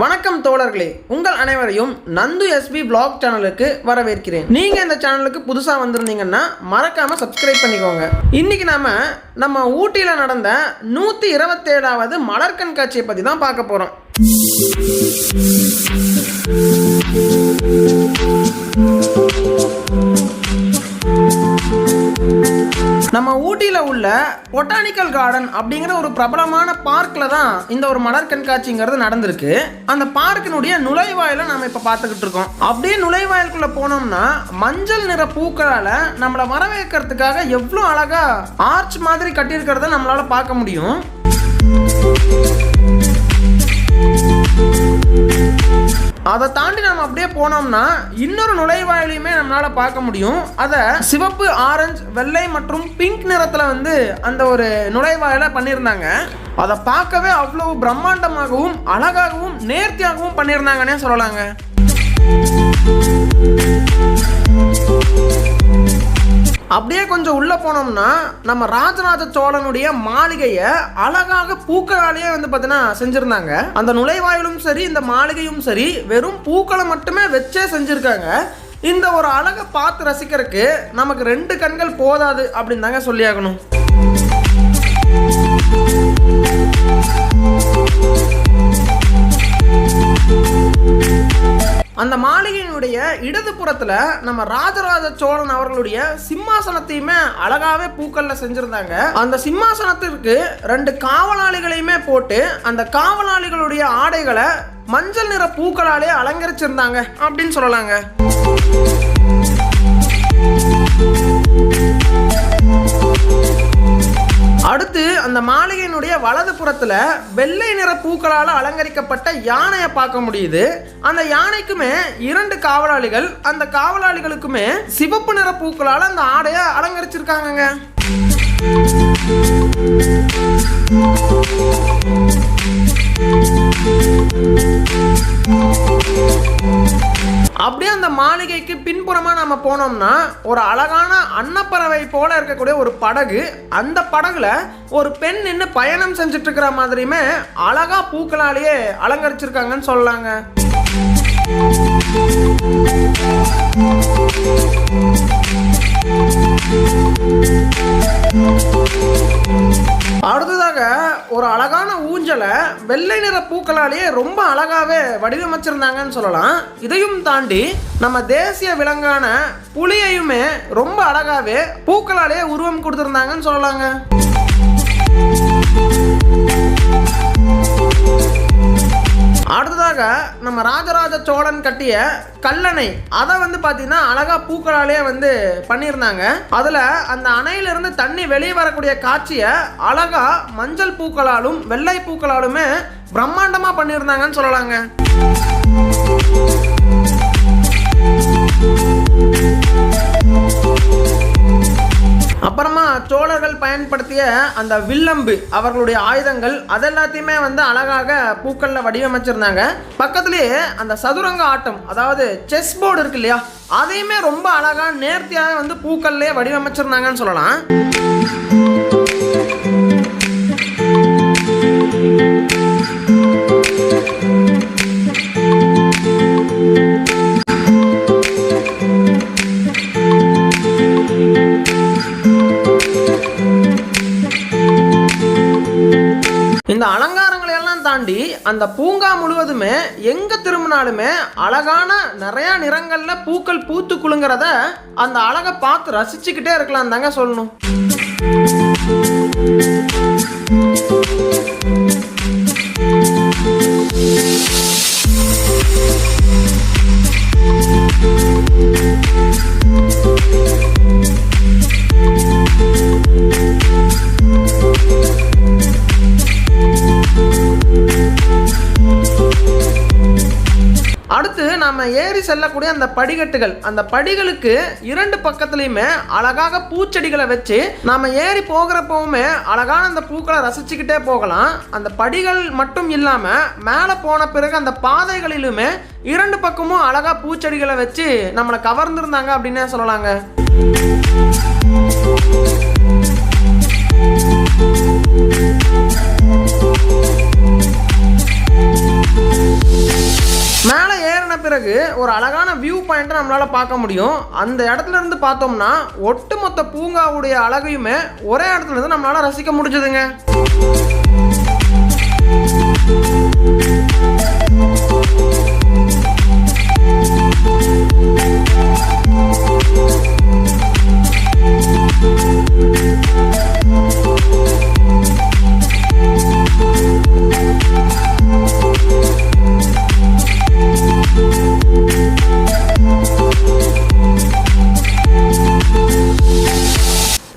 வணக்கம் தோழர்களே உங்கள் அனைவரையும் நந்து எஸ்பி பிளாக் சேனலுக்கு வரவேற்கிறேன். நீங்கள் இந்த சேனலுக்கு புதுசாக வந்திருந்தீங்கன்னா மறக்காமல் சப்ஸ்கிரைப் பண்ணிக்கோங்க. இன்றைக்கி நாம் நம்ம ஊட்டியில் நடந்த நூற்றி இருபத்தேழாவது மலர் கண்காட்சியை பற்றி தான் பார்க்க போறோம். நம்ம ஊட்டியில் உள்ள பொட்டானிக்கல் கார்டன் அப்படிங்கிற ஒரு பிரபலமான பார்க்கில் தான் இந்த ஒரு மலர் கண்காட்சிங்கிறது நடந்திருக்கு. அந்த பார்க்கினுடைய நுழைவாயில நாம் இப்போ பார்த்துக்கிட்டு இருக்கோம். அப்படியே நுழைவாயிலுக்குள்ள போனோம்னா மஞ்சள் நிற பூக்களால் நம்மளை வரவேற்கிறதுக்காக எவ்வளோ அழகாக ஆர்ச் மாதிரி கட்டியிருக்கிறத நம்மளால் பார்க்க முடியும். அதை தாண்டி நம்ம அப்படியே போனோம்னா இன்னொரு நுழைவாயிலையுமே நம்மளால் பார்க்க முடியும். அதை சிவப்பு ஆரஞ்சு வெள்ளை மற்றும் பிங்க் நிறத்தில் வந்து அந்த ஒரு நுழைவாயில பண்ணியிருந்தாங்க. அதை பார்க்கவே அவ்வளவு பிரம்மாண்டமாகவும் அழகாகவும் நேர்த்தியாகவும் பண்ணியிருந்தாங்கன்னே சொல்லலாங்க. அப்படியே கொஞ்சம் உள்ளே போனோம்னா நம்ம ராஜராஜ சோழனுடைய மாளிகையை அழகாக பூக்களாலேயே வந்து பார்த்தீங்கன்னா செஞ்சுருந்தாங்க. அந்த நுழைவாயிலும் சரி இந்த மாளிகையும் சரி வெறும் பூக்களை மட்டுமே வச்சே செஞ்சுருக்காங்க. இந்த ஒரு அழகை பார்த்து ரசிக்கிறதுக்கு நமக்கு ரெண்டு கண்கள் போதாது அப்படின்னு தாங்க சொல்லியாகணும். அந்த மாளிகையினுடைய இடது புறத்தில் நம்ம ராஜராஜ சோழன் அவர்களுடைய சிம்மாசனத்தையுமே அழகாவே பூக்கள்ல செஞ்சிருந்தாங்க. அந்த சிம்மாசனத்திற்கு ரெண்டு காவலாளிகளையுமே போட்டு அந்த காவலாளிகளுடைய ஆடைகளை மஞ்சள் நிற பூக்களாலே அலங்கரிச்சிருந்தாங்க. அப்படின்னு சொல்லலாங்க. அடுத்து அந்த மாளிகையினுடைய வலது புறத்துல வெள்ளை நிற பூக்களால் அலங்கரிக்கப்பட்ட யானையை பார்க்க முடியுது. அந்த யானைக்குமே இரண்டு காவலாளிகள் அந்த காவலாளிகளுக்குமே சிவப்பு நிற பூக்களால் அந்த ஆடையை அலங்கரிச்சிருக்காங்கங்க. அப்படியே அந்த மாளிகைக்கு பின்புறமாக நம்ம போனோம்னா ஒரு அழகான அன்னப்பறவை போல இருக்கக்கூடிய ஒரு படகு அந்த படகுல ஒரு பெண் நின்று பயணம் செஞ்சுட்டு இருக்கிற மாதிரியுமே அழகா பூக்களாலேயே அலங்கரிச்சிருக்காங்கன்னு சொல்லலாங்க. ஒரு அழகான ஊஞ்சலை வெள்ளை நிற பூக்களாலேயே ரொம்ப அழகாவே வடிவமைச்சிருந்தாங்கன்னு சொல்லலாம். இதையும் தாண்டி நம்ம தேசிய விலங்கான புலியையுமே ரொம்ப அழகாவே பூக்களாலேயே உருவம் கொடுத்துருந்தாங்கன்னு சொல்லலாங்க. நம்ம ராஜராஜ சோழன் கட்டிய கல்லணை. அதை வந்து பார்த்தீங்கன்னா அழகா பூக்களாலே வந்து பண்ணியிருந்தாங்க. அதில் அந்த அணையிலிருந்து தண்ணி வெளியே வரக்கூடிய காட்சியை அழகா மஞ்சள் பூக்களாலும் வெள்ளை பூக்களாலுமே பிரம்மாண்டமாக பண்ணியிருந்தாங்கன்னு சொல்லலாங்க. சோழர்கள் பயன்படுத்திய அந்த வில்லம்பு அவர்களுடைய ஆயுதங்கள் அதெல்லாத்தையுமே வந்து அழகாக பூக்கள்ல வடிவமைச்சிருந்தாங்க. பக்கத்துலேயே அந்த சதுரங்க ஆட்டம் அதாவது செஸ் போர்டு இருக்கு இல்லையா அதையுமே ரொம்ப அழகா நேர்த்தியாக வந்து பூக்கள்லேயே வடிவமைச்சிருந்தாங்கன்னு சொல்லலாம். இந்த அலங்காரங்களை எல்லாம் தாண்டி அந்த பூங்கா முழுவதுமே எங்க திரும்பினாலுமே அழகான நிறைய நிறங்கள்ல பூக்கள் பூத்து குலுங்கிறத அந்த அழகை பார்த்து ரசிச்சுக்கிட்டே இருக்கலாம் தாங்க சொல்லணும். அடுத்து நம்ம ஏறி செல்லக்கூடிய அந்த படிக்கட்டுகள் அந்த படிகளுக்கு இரண்டு பக்கத்துலையுமே அழகாக பூச்செடிகளை வச்சு நம்ம ஏறி போகிறப்பவுமே அழகான அந்த பூக்களை ரசிச்சுக்கிட்டே போகலாம். அந்த படிகள் மட்டும் இல்லாமல் மேலே போன பிறகு அந்த பாதைகளிலுமே இரண்டு பக்கமும் அழகாக பூச்செடிகளை வச்சு நம்மளை கவர்ந்துருந்தாங்க அப்படின்னே சொல்லலாங்க. பிறகு ஒரு அழகான வியூ பாயிண்ட்டை நம்மளால் பார்க்க முடியும். அந்த இடத்துல இருந்து பார்த்தோம்னா ஒட்டுமொத்த பூங்காவுடைய அழகையுமே ஒரே இடத்துல இருந்து நம்மளால் ரசிக்க முடிஞ்சதுங்க.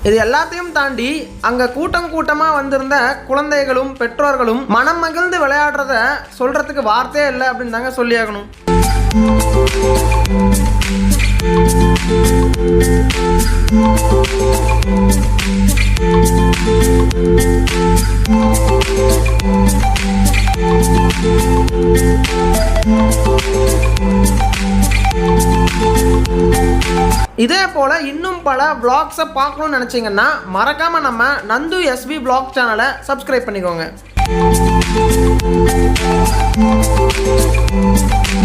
இது எல்லாத்தையும் தாண்டி அங்க கூட்டம் கூட்டமா வந்திருந்த குழந்தைகளும் பெற்றோர்களும் மனம் மகிழ்ந்து விளையாடுறத சொல்றதுக்கு வார்த்தையே இல்லை அப்படின்னு தாங்க சொல்லியாகணும். இதே போல் இன்னும் பல விளாக்ஸை பார்க்கணும்னு நினச்சிங்கன்னா மறக்காமல் நம்ம நந்து எஸ்பி விளாக் சேனலை சப்ஸ்கிரைப் பண்ணிக்கோங்க.